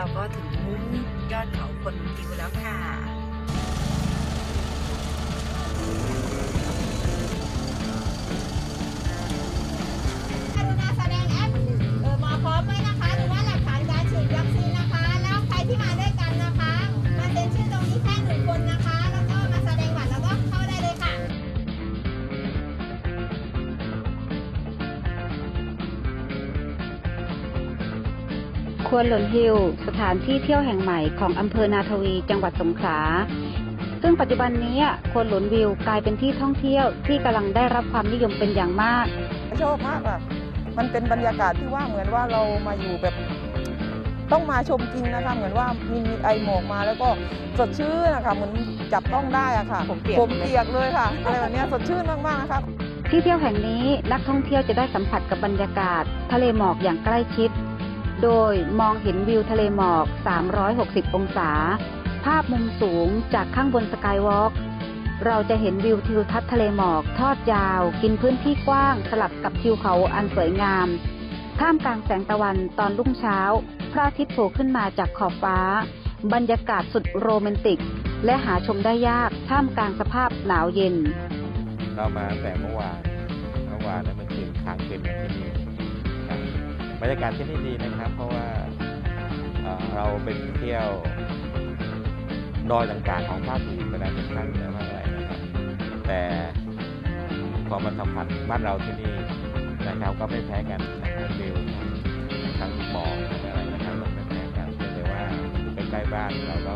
เราก็ถึงยอดเขาคนทิว ควนหลนฮิลสถานที่เที่ยวแห่งใหม่ของอำเภอนาทวีจังหวัดสงขลา ซึ่งปัจจุบันนี้ควนหลนวิวกลายเป็นที่ท่องเที่ยวที่กำลังได้รับความนิยมเป็นอย่างมากชอบมากอะมันเป็นบรรยากาศที่ว่าเหมือนว่าเรามาอยู่แบบต้องมาชมจริงนะคะ เหมือนว่ามีมีไอหมอกมาแล้วก็สดชื่นนะคะเหมือนจับต้องได้อะค่ะผมเปียกผมเปียกเลยค่ะอะไรแบบเนี้ยสดชื่นมากๆนะคะที่เที่ยวแห่งนี้นักท่องเที่ยวจะได้สัมผัสกับบรรยากาศ ทะเลหมอกอย่างใกล้ชิด โดยมองเห็นวิวทะเลหมอก 360 องศา ภาพมุมสูงจากข้างบนสกายวอล์กเราจะเห็นวิวทิวทัศน์ทะเลหมอกทอดยาว กินพื้นที่กว้างสลับกับทิวเขาอันสวยงาม ท่ามกลางแสงตะวันตอนรุ่งเช้า พระอาทิตย์โผล่ขึ้นมาจากขอบฟ้า บรรยากาศสุดโรแมนติก และหาชมได้ยากท่ามกลางสภาพหนาวเย็น เรามาตั้งแต่เมื่อวาน เมื่อวานนั้นเป็นคืนค้างคืนที่นี่ บรรยากาศที่นี่ดีนะครับ เพราะว่าเราเป็นเที่ยวดอยต่างๆของภาคอื่นไปแล้วเป็นภาคเหนือมาคอะไรนะครับ แต่พอมันสัมผัสบ้านเราที่นี่นะครับก็ไม่แพ้กันนะครับวิวทั้งหมอกอะไรนะครับไม่แพ้กันแต่ว่าใกล้ๆบ้านเราก็